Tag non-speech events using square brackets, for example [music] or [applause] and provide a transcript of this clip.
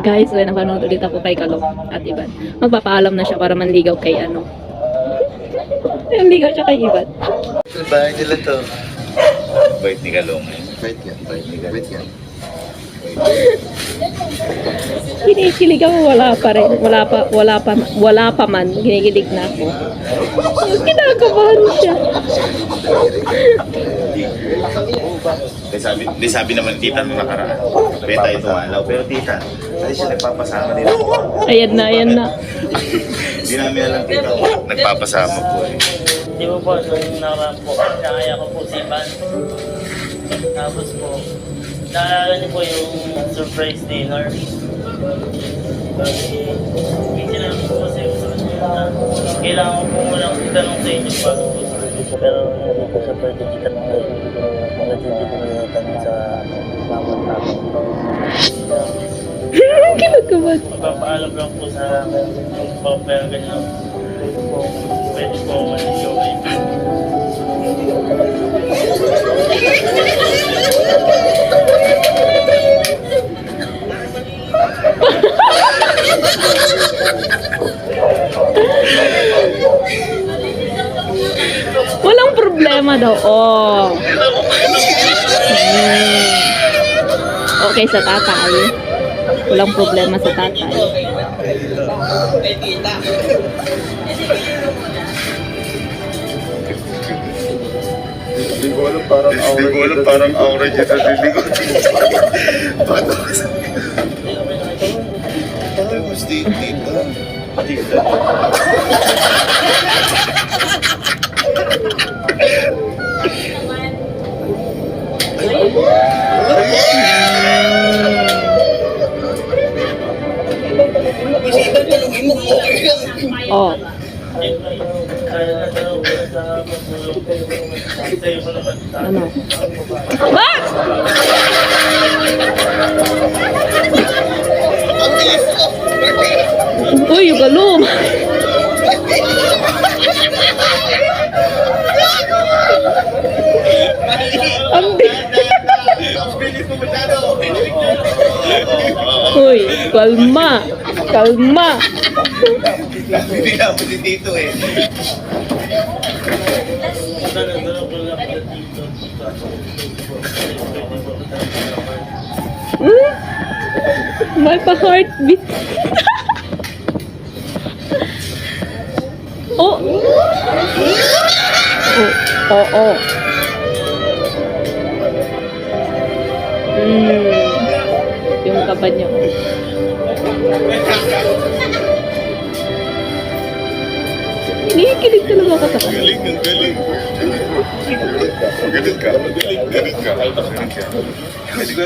Guys, when napanood ulit ako kay Kalok at Iban. Magpapaalam na siya para manligaw kay ano. Manligaw siya kay Iban. Bahay nila to. Bait ni Kalong. Bait yan. Bait ni Bait yan. Kinikilig ako, wala pa rin. Wala pa, wala pa, wala pa man. Kinikilig na ako. Kinakabahan siya. Di sabi, di sabi naman tita nung nakaraan. Pwede tayo tumalaw. Pero tita, hindi siya nagpapasama din ako. Ayan na, ayan na. [laughs] Hindi namin alam tita. Nagpapasama po eh. Di ba po, nung nakaraan po, nakaya ko po si Ivan. Tapos po, naalala niyo po yung surprise dinner. Bali, hindi lang po kasi gusto ko niya na kailangan ko po munang itanong sa inyo bago po sa Pero hindi ko siya pwede itanong kayo. Mga hindi ko na tanong sa mama namin. Kinakabahan. Magpapaalam lang po sa pa pero ganyan. Problema daw. Oh. Hmm. Okay sa tatay. Walang problema sa tatay. Hindi ko alam parang aura Hindi ko alam parang aura sa hindi ko. Sa... Tapos di- tita. Pagtulong kayo. Sa'yo mo naman. Ano? Ba! Uy, yung galum! Ang bi- Uy, kalma! Kalma! Hindi na ako si Tito eh. Hmm? May pa-heartbeat. oh. Oh, oh, oh. Kaba niya. Kinikilig talaga ako sa kanya. Galing, ang galing. Magaling ka, magaling ka, magaling ka. Hindi ko